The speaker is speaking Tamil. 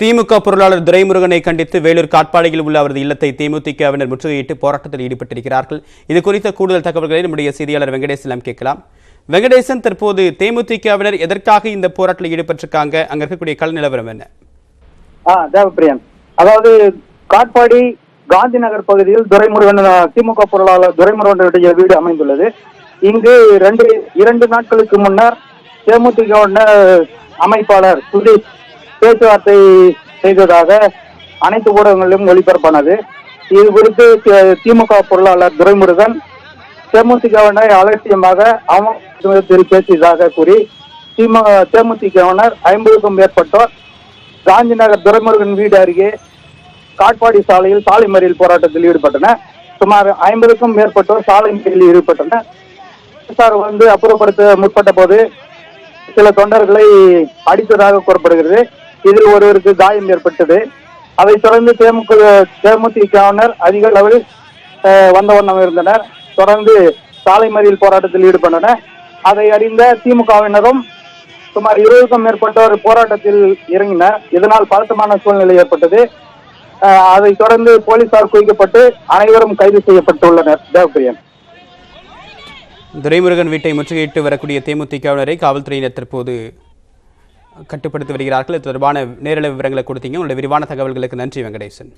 திமுக பொருளாளர் துரைமுருகனை கண்டித்து வேலூர் காட்பாடியில் உள்ள அவரது இல்லத்தை தேமுதிகவினர் முற்றுகையிட்டு போராட்டத்தில் ஈடுபட்டிருக்கிறார்கள். இது குறித்த கூடுதல் தகவல்களை நம்முடைய செய்தியாளர் வெங்கடேசனிடம் கேட்கலாம். வெங்கடேசன் தற்போது தேமுதிகவினர் எதற்காக இந்த போராட்டத்தில் ஈடுபட்டிருக்காங்க? அங்க இருக்கக்கூடிய கல் நிலவரம் என்ன? ஆ தேவப்பிரியன். அதாவது காட்பாடி காந்தி நகர் பகுதியில் துரைமுருகன் திமுக பொருளாளர் துரைமுருகனுடைய வீடு அமைந்துள்ளது. இங்கு ரெண்டு இரண்டு நாட்களுக்கு முன்னர் தேமுதிக அமைப்பாளர் சுதீஷ் பேச்சுவார்த்தை செய்ததாக அனைத்து ஊடகங்களிலும் ஒளிபரப்பானது. இது குறித்து திமுக பொருளாளர் துரைமுருகன் தேமுதிகவினர் அலட்சியமாக அவமதிப்பில் பேசியதாக கூறி திமுக தேமுதிகவினர் ஐம்பதுக்கும் மேற்பட்டோர் காந்தி நகர் துரைமுருகன் வீடு அருகே காட்பாடி சாலையில் சாலை மறியல் போராட்டத்தில் ஈடுபட்டனர். சுமார் ஐம்பதுக்கும் மேற்பட்டோர் சாலை மறியலில் ஈடுபட்டனர். போலீசார் வந்து அப்புறப்படுத்த முற்பட்ட போது சில தொண்டர்களை அடித்ததாக கூறப்படுகிறது. இதில் ஒருவருக்கு காயம் ஏற்பட்டது. அதைத் தொடர்ந்து தேமுக தேமுதிகவினர் அதிக அளவில் வந்த வண்ணம் இருந்தனர். தொடர்ந்து சாலை மறியல் போராட்டத்தில் ஈடுபட்டனர். அதை அறிந்த திமுகவினரும் சுமார் இருபதுக்கும் மேற்பட்டோர் போராட்டத்தில் இறங்கினர். இதனால் பதட்டமான சூழ்நிலை ஏற்பட்டது. அதை தொடர்ந்து போலீசார் குவிக்கப்பட்டு அனைவரும் கைது செய்யப்பட்டுள்ளனர். தேவப்பிரியன் துரைமுருகன் வீட்டை முற்றுகையிட்டு வரக்கூடிய தேமுதிகவினரை காவல்துறையினர் தற்போது கட்டுப்படுத்தி வருகிறார்கள். இது தொடர்பான நேரலை விவரங்களை கொடுத்தீங்க. உங்களுடைய விரிவான தகவல்களுக்கு நன்றி வெங்கடேசன்.